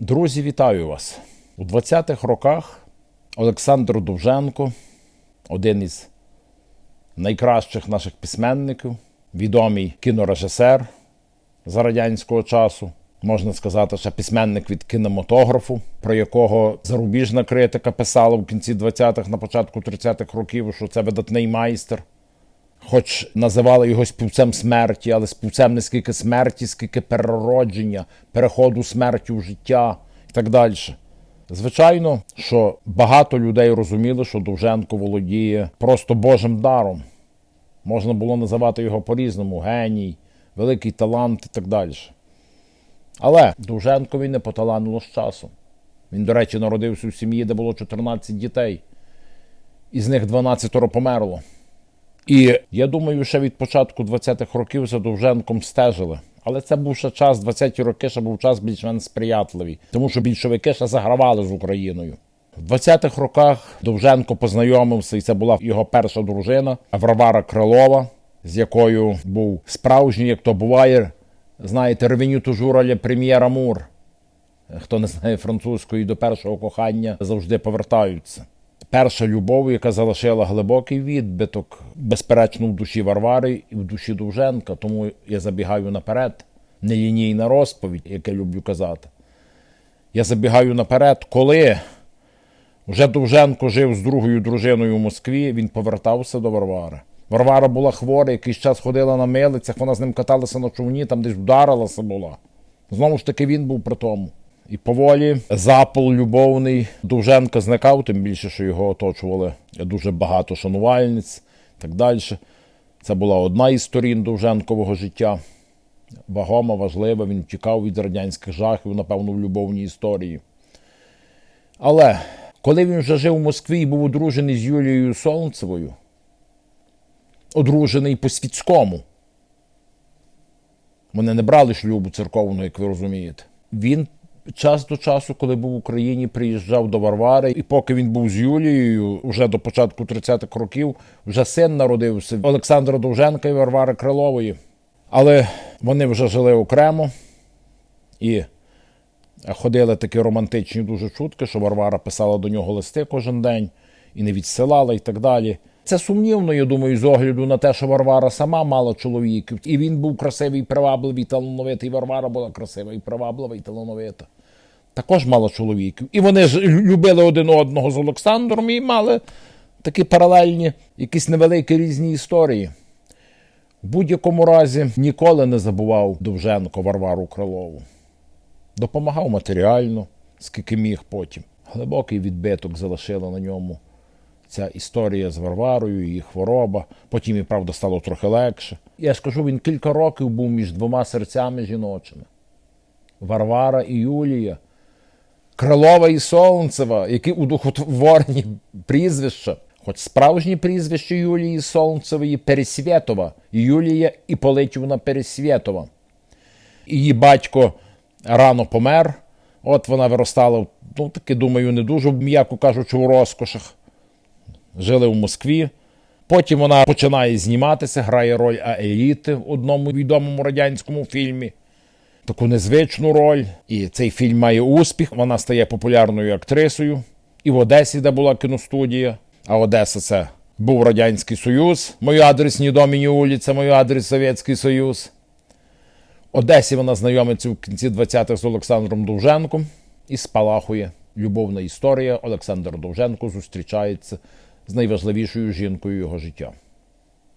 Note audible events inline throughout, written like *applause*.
Друзі, вітаю вас! У 20-х роках Олександр Довженко, один із найкращих наших письменників, відомий кінорежисер за радянського часу, можна сказати, ще письменник від кінематографу, про якого зарубіжна критика писала в кінці 20-х, на початку 30-х років, що це видатний майстер. Хоч називали його співцем смерті, але співцем не скільки смерті, скільки переродження, переходу смерті в життя і так далі. Звичайно, що багато людей розуміли, що Довженко володіє просто Божим даром. Можна було називати його по-різному: геній, великий талант і так далі. Але Довженкові не поталанило з часом. Він, до речі, народився у сім'ї, де було 14 дітей, із них 12 померло. І я думаю, ще від початку 20-х років за Довженком стежили. Але це був ще час, 20-ті роки, ще був час більш-менш сприятливий, тому що більшовики ще загравали з Україною. В 20-х роках Довженко познайомився, і це була його перша дружина Варвара Крилова, з якою був справжній, як то буває, знаєте, ревеню тужура прем'єра Мур. Хто не знає французької до першого кохання завжди повертаються. Перша любов, яка залишила глибокий відбиток, безперечно, в душі Варвари і в душі Довженка. Тому я забігаю наперед. Нелінійна розповідь, як я люблю казати. Я забігаю наперед, коли вже Довженко жив з другою дружиною в Москві, він повертався до Варвари. Варвара була хвора, якийсь час ходила на милицях, вона з ним каталася на човні, там десь вдарилася була. Знову ж таки, він був при тому. І поволі запал любовний Довженка зникав, тим більше, що його оточували дуже багато шанувальниць і так далі. Це була одна із сторін Довженкового життя. Вагома, важлива, він втікав від радянських жахів, напевно, в любовній історії. Але коли він вже жив у Москві і був одружений з Юлією Солнцевою, одружений по світському, вони не брали шлюбу церковну, як ви розумієте. Він час до часу, коли був в Україні, приїжджав до Варвари, і поки він був з Юлією, вже до початку 30-х років, вже син народився Олександра Довженка і Варвари Крилової. Але вони вже жили окремо і ходили такі романтичні дуже чутки, що Варвара писала до нього листи кожен день і не відсилала, і так далі. Це сумнівно, я думаю, з огляду на те, що Варвара сама мала чоловіків, і він був красивий, привабливий, талановитий. Варвара була красива і приваблива, і талановита. Також мала чоловіків. І вони ж любили один одного з Олександром і мали такі паралельні, якісь невеликі різні історії. В будь-якому разі ніколи не забував Довженко Варвару Крилову. Допомагав матеріально, скільки міг потім. Глибокий відбиток залишила на ньому ця історія з Варварою, її хвороба. Потім, і правда, стало трохи легше. Я ж кажу, він кілька років був між двома серцями жіночими: Варвара і Юлія, Крилова і Солнцева, які удухотворені прізвища. Хоч справжнє прізвище Юлії Солнцевої Пересвєтова, Юлія Іполитівна Пересвєтова. Її батько рано помер. От вона виростала, ну таки, думаю, не дуже, м'яко кажучи, у розкошах. Жили в Москві. Потім вона починає зніматися, грає роль Аеліти в одному відомому радянському фільмі. Таку незвичну роль. І цей фільм має успіх. Вона стає популярною актрисою. І в Одесі, де була кіностудія. А Одеса це був Радянський Союз. Мої адресні доміні вулиця, мій адрес Совєтський Союз. Одесі вона знайомиться в кінці 20-х з Олександром Довженком і спалахує любовна історія. Олександр Довженко зустрічається з найважливішою жінкою його життя.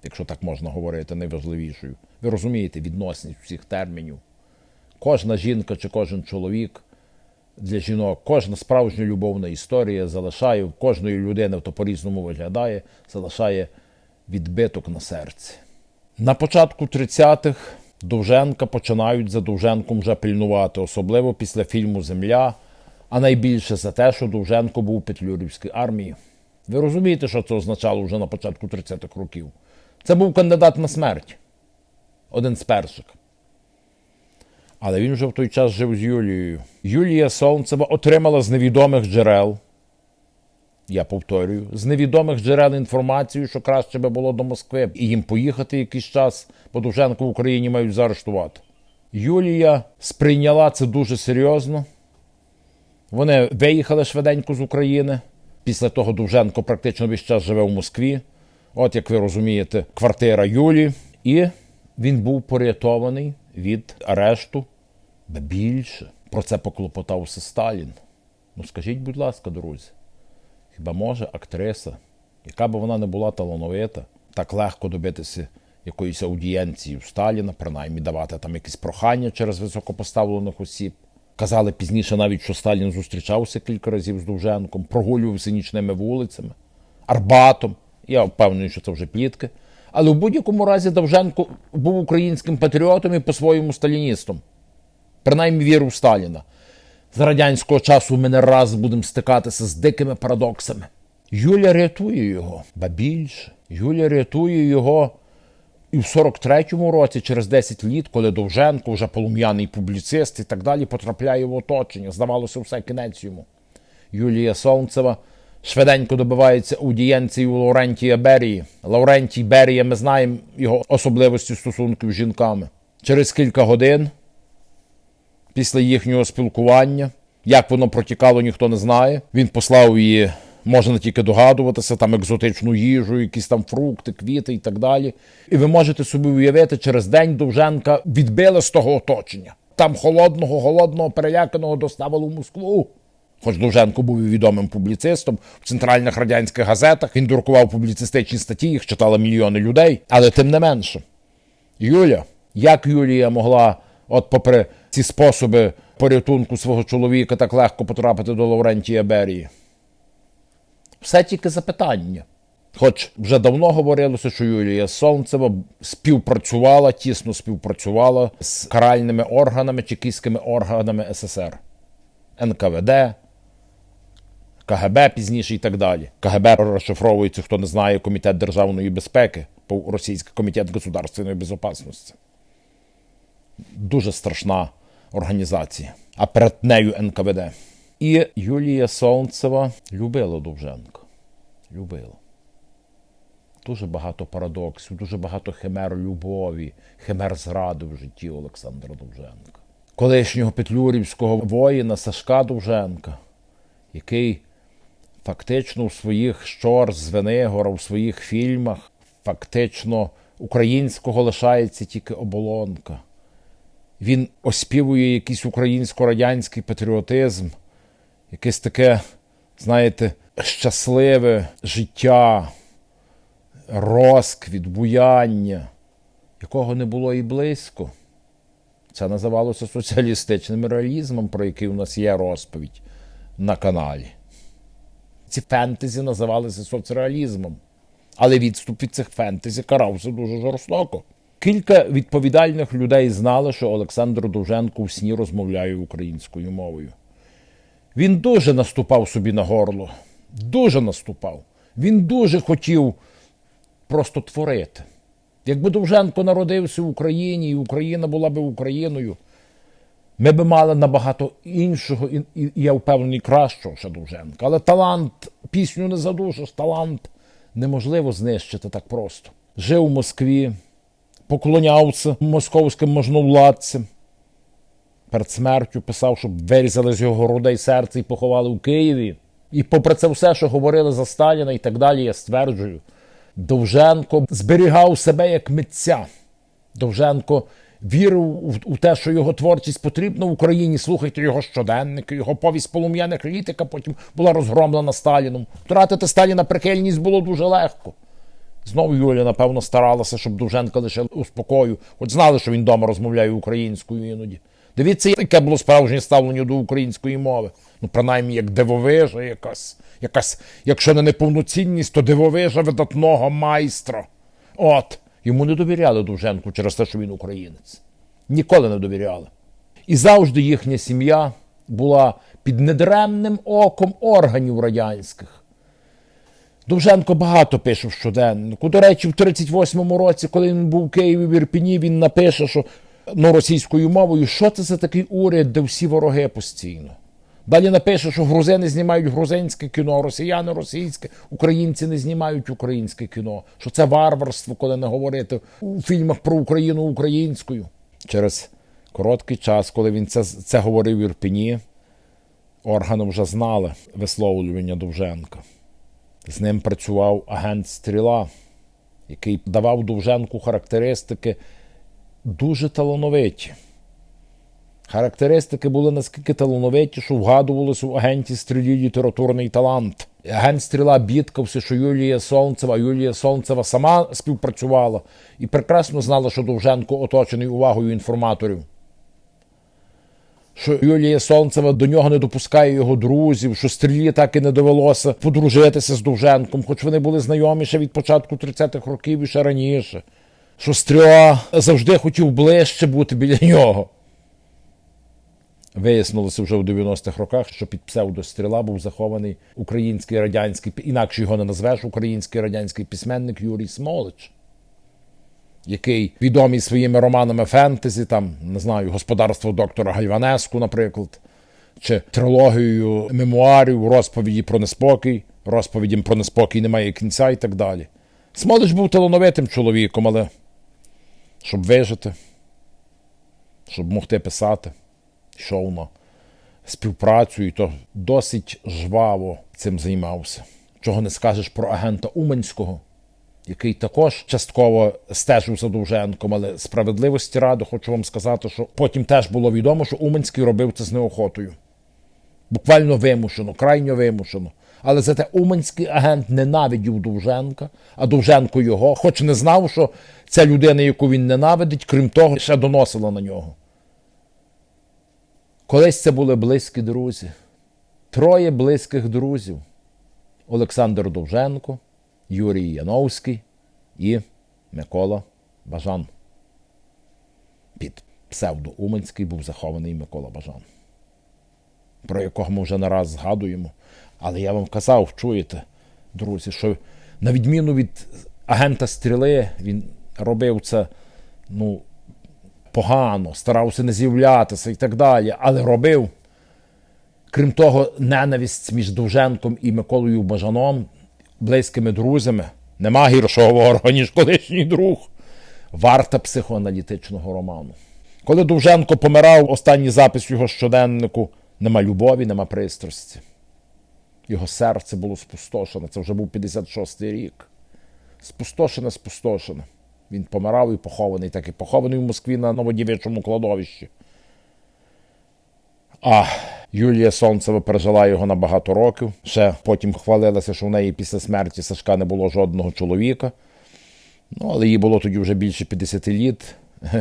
Якщо так можна говорити, найважливішою. Ви розумієте відносність всіх термінів. Кожна жінка чи кожен чоловік для жінок, кожна справжня любовна історія залишає в кожної людини, то по-різному виглядає, залишає відбиток на серці. На початку 30-х Довженка починають за Довженком вже пильнувати, особливо після фільму Земля, а найбільше за те, що Довженко був у Петлюрівській армії. Ви розумієте, що це означало вже на початку 30-х років? Це був кандидат на смерть, один з перших. Але він вже в той час жив з Юлією. Юлія Солнцева отримала з невідомих джерел, я повторюю, з невідомих джерел інформацію, що краще би було до Москви і їм поїхати якийсь час, бо Довженко в Україні мають заарештувати. Юлія сприйняла це дуже серйозно Вони виїхали швиденько з України. Після того Довженко практично весь час живе в Москві. От, як ви розумієте, квартира Юлі. І він був порятований від арешту. Ба більше. Про це поклопотався Сталін. Ну скажіть, будь ласка, друзі, хіба може актриса, яка б вона не була талановита, так легко добитися якоїсь аудієнції у Сталіна, принаймні давати там якісь прохання через високопоставлених осіб. Казали пізніше навіть, що Сталін зустрічався кілька разів з Довженком, прогулювався нічними вулицями, Арбатом. Я впевнений, що це вже плітки. Але в будь-якому разі Довженко був українським патріотом і по-своєму сталіністом. Принаймні віру в Сталіна. З радянського часу ми не раз будемо стикатися з дикими парадоксами. Юля рятує його, ба більше. Юля рятує його і в 43-му році, через 10 літ, коли Довженко, вже полум'яний публіцист і так далі, потрапляє в оточення. Здавалося, все кінець йому. Юлія Солнцева швиденько добивається аудієнції у Лаурентія Берії. Лаурентій Берія, ми знаємо його особливості стосунків з жінками. Через кілька годин після їхнього спілкування. Як воно протікало, ніхто не знає. Він послав її, можна тільки догадуватися, там екзотичну їжу, якісь там фрукти, квіти і так далі. І ви можете собі уявити, через день Довженка відбили з того оточення. Там холодного, голодного, переляканого доставили в Москву. Хоч Довженко був відомим публіцистом в центральних радянських газетах, він друкував публіцистичні статті, їх читали мільйони людей, але тим не менше. Юля, як Юлія могла, от попри ці способи порятунку свого чоловіка, так легко потрапити до Лаврентія Берії? Все тільки запитання. Хоч вже давно говорилося, що Юлія Солнцева співпрацювала, тісно співпрацювала з каральними органами, чекістськими органами СССР, НКВД, КГБ пізніше і так далі. КГБ розшифровується, хто не знає, Комітет державної безпеки, Російський комітет государственної безпечності. Дуже страшна організація, а перед нею НКВД. І Юлія Солнцева любила Довженка. Любила. Дуже багато парадоксів, дуже багато химер любові, химер зради в житті Олександра Довженка. Колишнього петлюрівського воїна Сашка Довженка, який фактично у своїх щор з Венигора, у своїх фільмах, фактично українського лишається тільки оболонка. Він оспівує якийсь українсько-радянський патріотизм, якесь таке, знаєте, щасливе життя, розквіт, буяння, якого не було і близько. Це називалося соціалістичним реалізмом, про який у нас є розповідь на каналі. Ці фентезі називалися соцреалізмом, але відступ від цих фентезі карався дуже жорстоко. Кілька відповідальних людей знали, що Олександр Довженко в сні розмовляє українською мовою. Він дуже наступав собі на горло, дуже наступав. Він дуже хотів просто творити. Якби Довженко народився в Україні, і Україна була б Україною, ми б мали набагато іншого, і, і, і я впевнений, кращого ще Довженка. Але талант, пісню не задушиш, талант неможливо знищити так просто. Жив у Москві, поклонявся московським можновладцям. Перед смертю писав, щоб вирізали з його грудей серце і поховали в Києві. І попри це все, що говорили за Сталіна і так далі, я стверджую, Довженко зберігав себе як митця. Довженко вірив у, у те, що його творчість потрібна в Україні. Слухайте його щоденники, його повість полум'яна критика потім була розгромлена Сталіном. Втратити Сталіна прихильність було дуже легко. Знову Юля, напевно, старалася, щоб Довженка лише у спокою, хоч знали, що він вдома розмовляє українською іноді. Дивіться, яке було справжнє ставлення до української мови. Ну, принаймні, як дивовижа якась, якась, якщо не неповноцінність, то дивовижа видатного майстра. От, йому не довіряли Довженку через те, що він українець. Ніколи не довіряли. І завжди їхня сім'я була під недремним оком органів радянських. Довженко багато пише в щоденнику. До речі, в 38-му році, коли він був в Києві в Ірпіні, він напише, що ну, російською мовою, що це за такий уряд, де всі вороги постійно. Далі напише, що грузини знімають грузинське кіно, росіяни російське, українці не знімають українське кіно. Що це варварство, коли не говорити у фільмах про Україну українською. Через короткий час, коли він це, це говорив в Ірпіні, органи вже знали висловлювання Довженка. З ним працював агент Стріла, який давав Довженку характеристики дуже талановиті. Характеристики були наскільки талановиті, що вгадувалося у агенті стрілі літературний талант. Агент стріла бідкався, що Юлія Солнцева, Юлія Солнцева сама співпрацювала і прекрасно знала, що Довженко оточений увагою інформаторів. Що Юлія Солнцева до нього не допускає його друзів, що стрілі так і не довелося подружитися з Довженком, хоч вони були знайомі ще від початку 30-х років і ще раніше. Що стріла завжди хотів ближче бути біля нього. Вияснилося вже у 90-х роках, що під псевдостріла був захований український радянський, інакше його не назвеш, український радянський письменник Юрій Смолич, який відомий своїми романами фентезі, там, не знаю, господарство доктора Гайванеску, наприклад, чи трилогією мемуарів, розповіді про неспокій, розповідям про неспокій немає кінця і так далі. Смолич був талановитим чоловіком, але щоб вижити, щоб могти писати йшов на співпрацю, і то досить жваво цим займався. Чого не скажеш про агента Уманського, який також частково стежив за Довженком, але справедливості ради хочу вам сказати, що потім теж було відомо, що Уманський робив це з неохотою. Буквально вимушено, крайньо вимушено. Але зате Уманський агент ненавидів Довженка, а Довженко його, хоч не знав, що ця людина, яку він ненавидить, крім того, ще доносила на нього. Колись це були близькі друзі. Троє близьких друзів: Олександр Довженко, Юрій Яновський і Микола Бажан. Під псевдо-Уманський був захований Микола Бажан, про якого ми вже не раз згадуємо. Але я вам казав, чуєте, друзі, що на відміну від агента Стріли, він робив це, ну, погано, старався не з'являтися і так далі, але робив. Крім того, ненависть між Довженком і Миколою Бажаном, близькими друзями, нема гіршого ворога, ніж колишній друг. Варта психоаналітичного роману. Коли Довженко помирав, останній запис його щоденнику нема любові, нема пристрасті. Його серце було спустошене. Це вже був 56-й рік. Спустошене, спустошене. Він помирав і похований, так і похований в Москві на Новодівичому кладовищі. А Юлія Сонцева пережила його на багато років. Ще потім хвалилася, що в неї після смерті Сашка не було жодного чоловіка. Ну, але їй було тоді вже більше 50 літ. *laughs*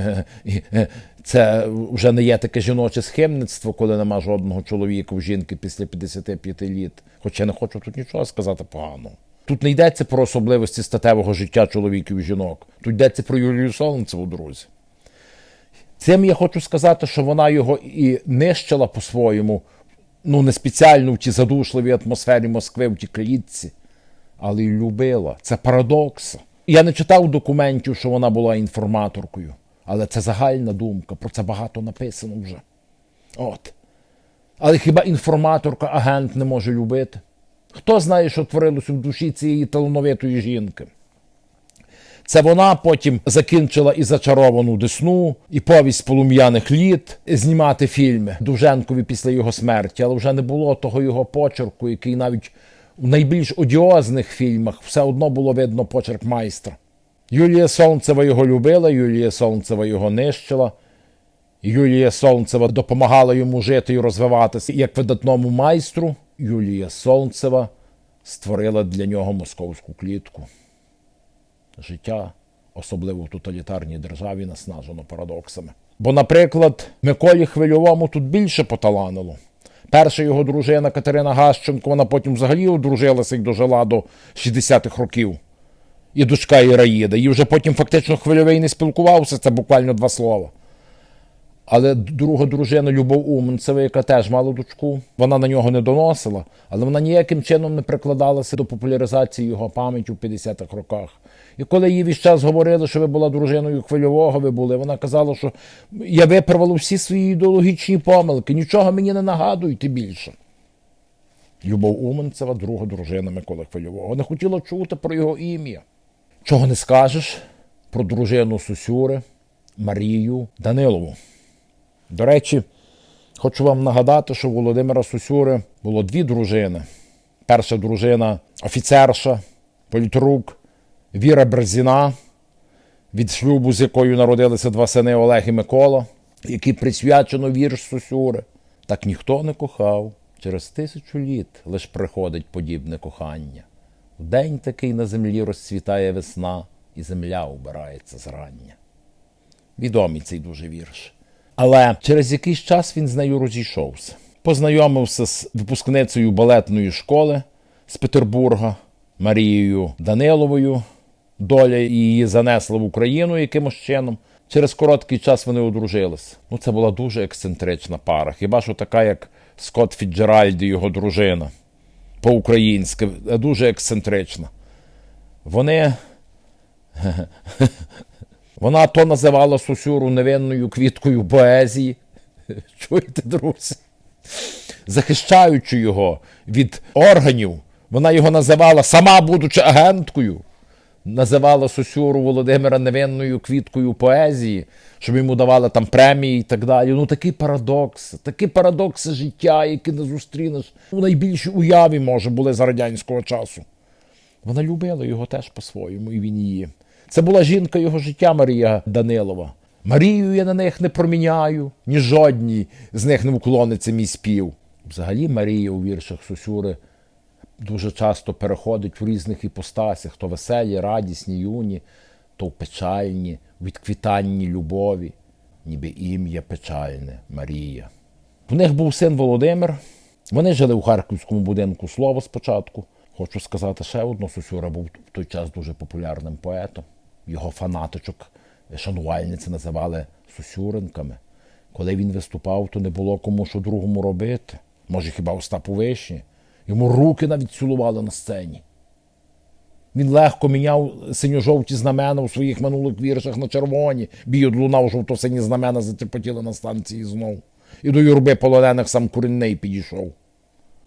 Це вже не є таке жіноче схимництво, коли нема жодного чоловіка у жінки після 55 літ. Хоча я не хочу тут нічого сказати поганого. Тут не йдеться про особливості статевого життя чоловіків і жінок. Тут йдеться про Юлію Солонцеву, друзі. Цим я хочу сказати, що вона його і нищила по-своєму, ну не спеціально в тій задушливій атмосфері Москви, в тій клітці, але й любила. Це парадокс. Я не читав документів, що вона була інформаторкою, але це загальна думка, про це багато написано вже. От. Але хіба інформаторка, агент не може любити? Хто знає, що творилося в душі цієї талановитої жінки? Це вона потім закінчила і зачаровану десну, і повість полум'яних літ знімати фільми Дуженкові після його смерті, але вже не було того його почерку, який навіть у найбільш одіозних фільмах все одно було видно почерк майстра. Юлія Солнцева його любила, Юлія Солнцева його нищила. Юлія Солнцева допомагала йому жити і розвиватися як видатному майстру. Юлія Солнцева створила для нього московську клітку. Життя, особливо в тоталітарній державі, наснажено парадоксами. Бо, наприклад, Миколі Хвильовому тут більше поталанило. Перша його дружина Катерина Гащенко, вона потім взагалі одружилася і дожила до 60-х років. І дочка Іраїда. І вже потім фактично хвильовий не спілкувався, це буквально два слова. Але друга дружина Любов Уманцева, яка теж мала дочку, вона на нього не доносила, але вона ніяким чином не прикладалася до популяризації його пам'яті в 50-х роках. І коли їй весь час говорили, що ви була дружиною хвильового, ви були, вона казала, що я виправила всі свої ідеологічні помилки, нічого мені не нагадуйте більше. Любов Уманцева, друга дружина Миколи Хвильового, не хотіла чути про його ім'я. Чого не скажеш про дружину Сусюри Марію Данилову. До речі, Хочу вам нагадати, що у Володимира Сосюри було дві дружини. Перша дружина офіцерша, політрук Віра Берзіна, від шлюбу, з якою народилися два сини Олег і Микола, які присвячено вірш Сосюри. Так ніхто не кохав. Через тисячу літ лиш приходить подібне кохання. В день такий на землі розцвітає весна, і земля убирається зрання. Відомий цей дуже вірш. Але через якийсь час він з нею розійшовся. Познайомився з випускницею балетної школи з Петербурга Марією Даниловою. Доля її занесла в Україну якимось чином. Через короткий час вони одружились. Ну, це була дуже ексцентрична пара. Хіба що така, як Скотт Фіджеральд і його дружина. По-українськи, дуже ексцентрична. Вони. *laughs* Вона то називала Сусюру невинною квіткою поезії. *laughs* Чуєте, друзі? Захищаючи його від органів, вона його називала, сама будучи агенткою, називала Сосюру Володимира невинною квіткою поезії, щоб йому давали там премії і так далі. Ну такий парадокс, такі парадокси життя, які не зустрінеш. У найбільшій уяві, може, були за радянського часу. Вона любила його теж по-своєму, і він її. Це була жінка його життя Марія Данилова. Марію я на них не проміняю, ні жодній з них не уклониться мій спів. Взагалі, Марія у віршах Сосюри дуже часто переходить в різних іпостасях: то веселі, радісні, юні, то в печальні, відквітанні любові, ніби ім'я печальне Марія. В них був син Володимир. Вони жили у харківському будинку слово спочатку. Хочу сказати ще одно, Сосюра був в той час дуже популярним поетом. Його фанаточок, шанувальниці називали Сосюринками. Коли він виступав, то не було кому що другому робити. Може, хіба Остапу Вишні. Йому руки навіть цілували на сцені. Він легко міняв синьо-жовті знамена у своїх минулих віршах на червоні. Бій лунав жовто-сині знамена затрепотіли на станції знов. І до юрби полонених сам курінний підійшов.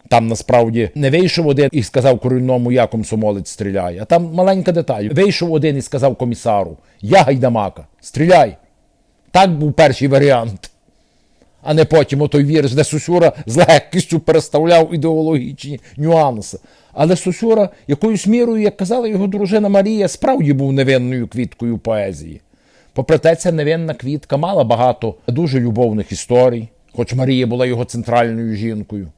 Там насправді не вийшов один і сказав корінному, я комсомолець стріляє. А там маленька деталь. Вийшов один і сказав комісару: Я гайдамака, стріляй. Так був перший варіант. А не потім отой вірш, де Сосюра з легкістю переставляв ідеологічні нюанси. Але Сосюра якоюсь мірою, як казала його дружина Марія, справді був невинною квіткою поезії. Попри те, ця невинна квітка мала багато дуже любовних історій, хоч Марія була його центральною жінкою.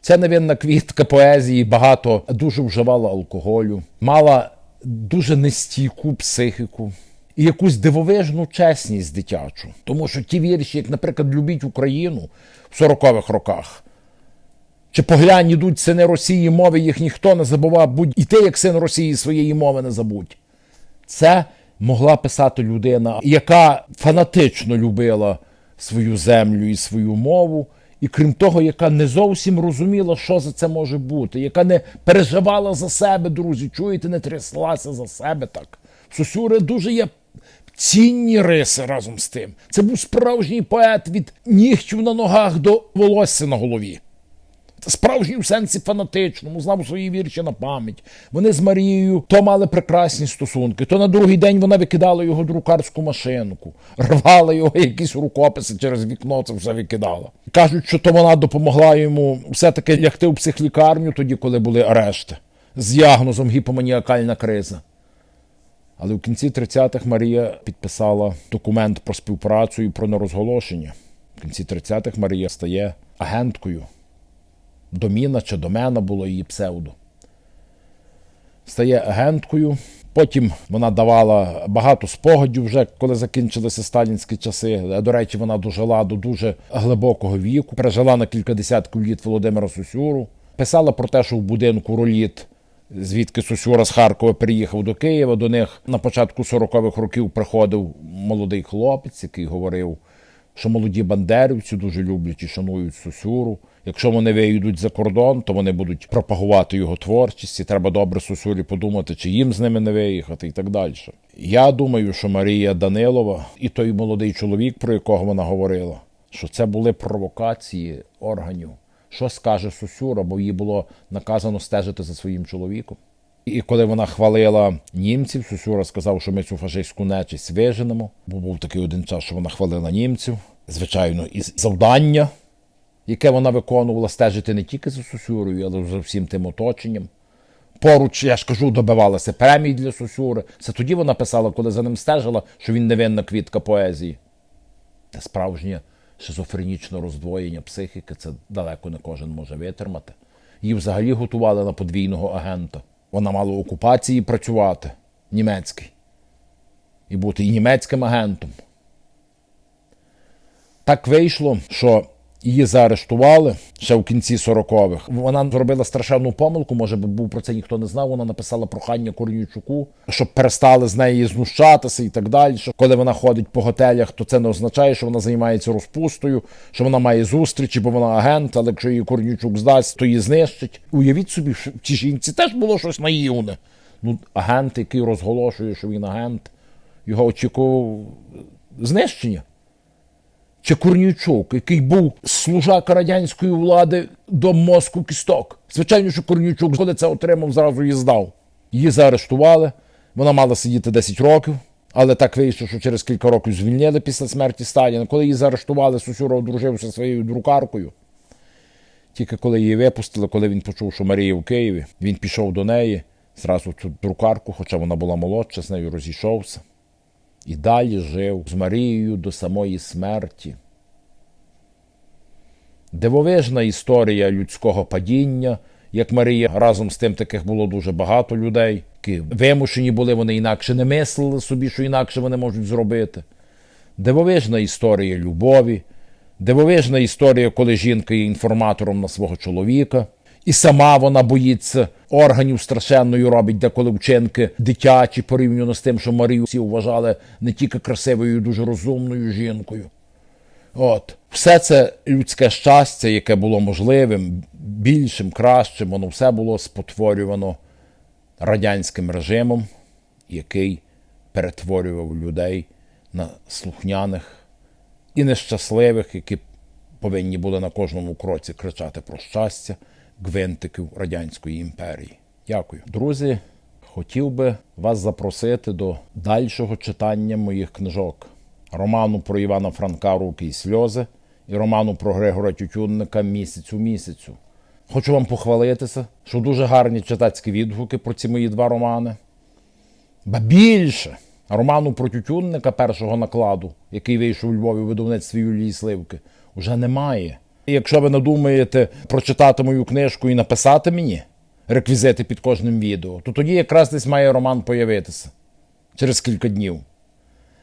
Ця невинна квітка поезії багато дуже вживала алкоголю, мала дуже нестійку психіку і якусь дивовижну чесність дитячу. Тому що ті вірші, як, наприклад, Любіть Україну в 40-х роках, чи поглянь, ідуть сини Росії, мови їх ніхто не забував, будь і ти, як син Росії, своєї мови не забудь. Це могла писати людина, яка фанатично любила свою землю і свою мову. І крім того, яка не зовсім розуміла, що за це може бути, яка не переживала за себе, друзі, чуєте, не тряслася за себе так. В Сосюри дуже є цінні риси разом з тим. Це був справжній поет від нігтів на ногах до волосся на голові. Справжній в сенсі фанатичному, знав свої вірші на пам'ять. Вони з Марією то мали прекрасні стосунки, то на другий день вона викидала його друкарську машинку, рвала його *laughs* якісь рукописи через вікно, це все викидала. Кажуть, що то вона допомогла йому все-таки лягти в психлікарню тоді, коли були арешти, з діагнозом гіпоманіакальна криза. Але в кінці 30-х Марія підписала документ про співпрацю і про нерозголошення. В кінці 30-х Марія стає агенткою. Доміна чи домена було її псевдо. Стає агенткою. Потім вона давала багато спогадів, вже коли закінчилися сталінські часи. До речі, вона дожила до дуже глибокого віку. Пережила на кілька десятків літ Володимира Сусюру. Писала про те, що в будинку роліт, звідки Сусюра з Харкова приїхав до Києва. До них на початку 40-х років приходив молодий хлопець, який говорив, що молоді бандерівці дуже люблять і шанують Сусюру. Якщо вони виїдуть за кордон, то вони будуть пропагувати його творчість. і Треба добре Сусюрі подумати, чи їм з ними не виїхати, і так далі. Я думаю, що Марія Данилова і той молодий чоловік, про якого вона говорила, що це були провокації органів. Що скаже Сусюра, бо їй було наказано стежити за своїм чоловіком. І коли вона хвалила німців, Сусюра сказав, що ми цю фашистську нечисть виженемо. Бо був такий один час, що вона хвалила німців. Звичайно, і завдання яке вона виконувала стежити не тільки за Сосюрою, але за всім тим оточенням. Поруч, я ж кажу, добивалася премій для Сосюри. Це тоді вона писала, коли за ним стежила, що він невинна квітка поезії. Та справжнє шизофренічне роздвоєння психіки це далеко не кожен може витримати. Її взагалі готували на подвійного агента. Вона мала окупації працювати німецький. І бути і німецьким агентом. Так вийшло, що її заарештували ще в кінці 40-х. Вона зробила страшенну помилку, може би був про це ніхто не знав. Вона написала прохання Корнійчуку, щоб перестали з неї знущатися і так далі. Що коли вона ходить по готелях, то це не означає, що вона займається розпустою, що вона має зустрічі, бо вона агент, але якщо її Корнійчук здасть, то її знищить. Уявіть собі, що в цій жінці теж було щось наївне. Ну, агент, який розголошує, що він агент, його очікував знищення. Чи Корнійчук, який був служака радянської влади до мозку кісток. Звичайно, що Корнійчук, коли це отримав, зразу її здав. Її заарештували, вона мала сидіти 10 років, але так вийшло, що через кілька років звільнили після смерті Сталіна. Коли її заарештували, Сусюра одружився своєю друкаркою. Тільки коли її випустили, коли він почув, що Марія в Києві, він пішов до неї, зразу цю друкарку, хоча вона була молодша, з нею розійшовся. І далі жив з Марією до самої смерті. Дивовижна історія людського падіння, як Марія. Разом з тим таких було дуже багато людей, які вимушені були, вони інакше не мислили собі, що інакше вони можуть зробити. Дивовижна історія любові, дивовижна історія, коли жінка є інформатором на свого чоловіка. І сама вона боїться органів страшенною робить, деколи вчинки дитячі порівняно з тим, що Марію всі вважали не тільки красивою, дуже розумною жінкою. От, все це людське щастя, яке було можливим, більшим, кращим, воно все було спотворювано радянським режимом, який перетворював людей на слухняних і нещасливих, які повинні були на кожному кроці кричати про щастя гвинтиків Радянської імперії. Дякую. Друзі, хотів би вас запросити до дальшого читання моїх книжок. Роману про Івана Франка Руки і сльози і роману про Григора Тютюнника Місяць у місяцю. Хочу вам похвалитися, що дуже гарні читацькі відгуки про ці мої два романи. Ба більше роману про Тютюнника першого накладу, який вийшов у Львові у видавництві Юлії Сливки, вже немає. Якщо ви надумаєте прочитати мою книжку і написати мені реквізити під кожним відео, то тоді якраз десь має роман появитися через кілька днів.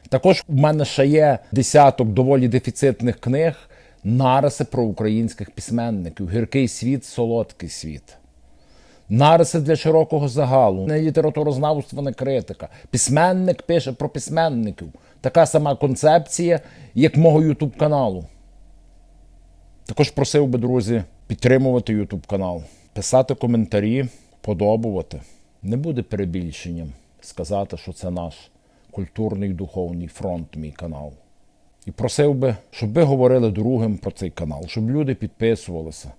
Також в мене ще є десяток доволі дефіцитних книг, нариси про українських письменників, гіркий світ, солодкий світ. Нариси для широкого загалу, не літературознавство, не критика. Письменник пише про письменників. Така сама концепція, як мого Ютуб каналу. Також просив би, друзі, підтримувати Ютуб канал, писати коментарі, подобувати. Не буде перебільшенням сказати, що це наш культурний духовний фронт, мій канал. І просив би, щоб ви говорили другим про цей канал, щоб люди підписувалися,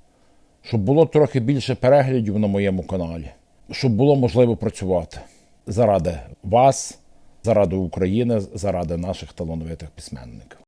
щоб було трохи більше переглядів на моєму каналі, щоб було можливо працювати заради вас, заради України, заради наших талановитих письменників.